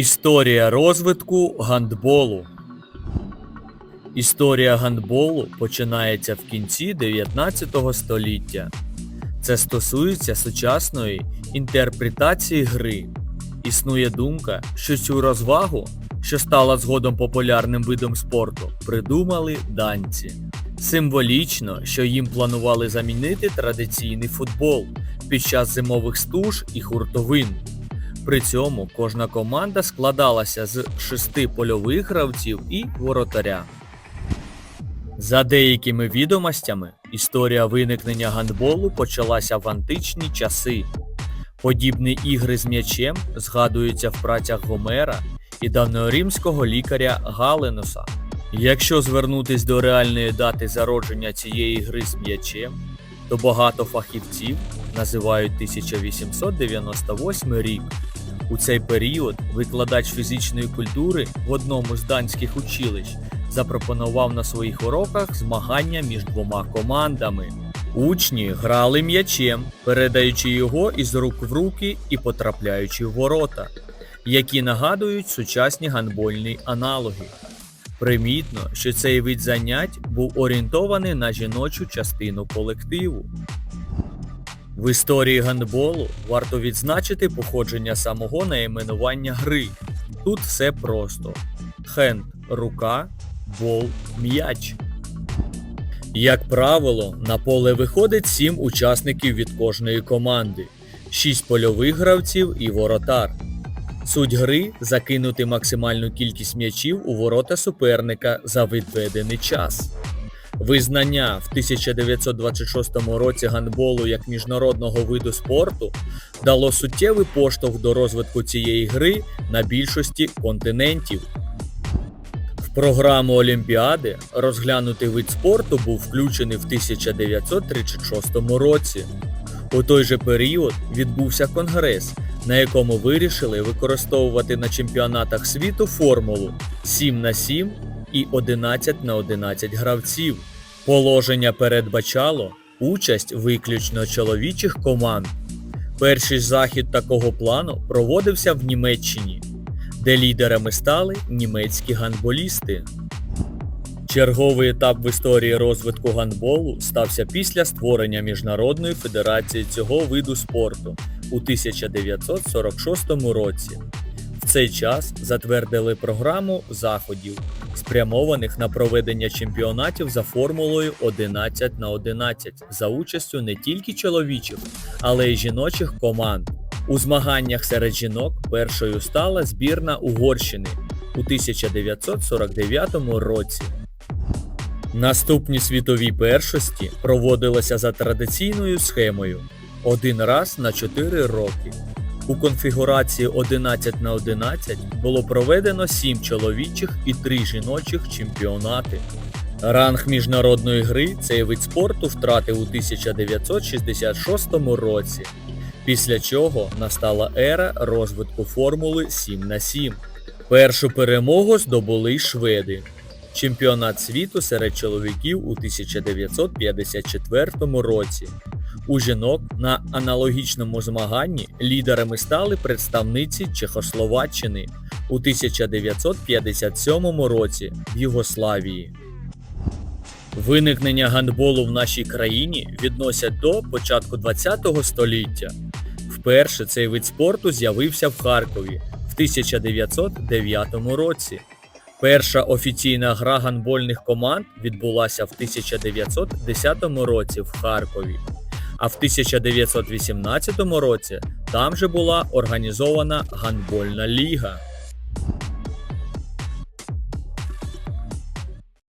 Історія розвитку гандболу. Історія гандболу починається в кінці 19 століття. Це стосується сучасної інтерпретації гри. Існує думка, що цю розвагу, що стала згодом популярним видом спорту, придумали данці. Символічно, що їм планували замінити традиційний футбол під час зимових стуж і хуртовин. При цьому кожна команда складалася з шести польових гравців і воротаря. За деякими відомостями, історія виникнення гандболу почалася в античні часи. Подібні ігри з м'ячем згадуються в працях Гомера і давньоримського лікаря Галенуса. Якщо звернутись до реальної дати зародження цієї гри з м'ячем, то багато фахівців називають 1898 рік. У цей період викладач фізичної культури в одному з данських училищ запропонував на своїх уроках змагання між двома командами. Учні грали м'ячем, передаючи його із рук в руки і потрапляючи в ворота, які нагадують сучасні гандбольні аналоги. Примітно, що цей вид занять був орієнтований на жіночу частину колективу. В історії гандболу варто відзначити походження самого найменування гри. Тут все просто: хенд рука, бол м'яч. Як правило, на поле виходить 7 учасників від кожної команди, 6 польових гравців і воротар. Суть гри закинути максимальну кількість м'ячів у ворота суперника за відведений час. Визнання в 1926 році гандболу як міжнародного виду спорту дало суттєвий поштовх до розвитку цієї гри на більшості континентів. В програму Олімпіади розглянутий вид спорту був включений в 1936 році. У той же період відбувся конгрес, на якому вирішили використовувати на чемпіонатах світу формулу 7 на 7 і 11 на 11 гравців. Положення передбачало участь виключно чоловічих команд. Перший захід такого плану проводився в Німеччині, де лідерами стали німецькі гандболісти. Черговий етап в історії розвитку гандболу стався після створення Міжнародної федерації цього виду спорту у 1946 році. Цей час затвердили програму заходів, спрямованих на проведення чемпіонатів за формулою 11 на 11 за участю не тільки чоловічих, але й жіночих команд. У змаганнях серед жінок першою стала збірна Угорщини у 1949 році. Наступні світові першості проводилися за традиційною схемою один раз на 4 роки. У конфігурації 11 на 11 було проведено 7 чоловічих і 3 жіночих чемпіонати. Ранг міжнародної гри цей вид спорту втратив у 1966 році, після чого настала ера розвитку формули 7 на 7. Першу перемогу здобули шведи. Чемпіонат світу серед чоловіків у 1954 році. У жінок на аналогічному змаганні лідерами стали представниці Чехословаччини у 1957 році в Югославії. Виникнення гандболу в нашій країні відносять до початку ХХ століття. Вперше цей вид спорту з'явився в Харкові в 1909 році. Перша офіційна гра гандбольних команд відбулася в 1910 році в Харкові, а в 1918 році там же була організована гандбольна ліга.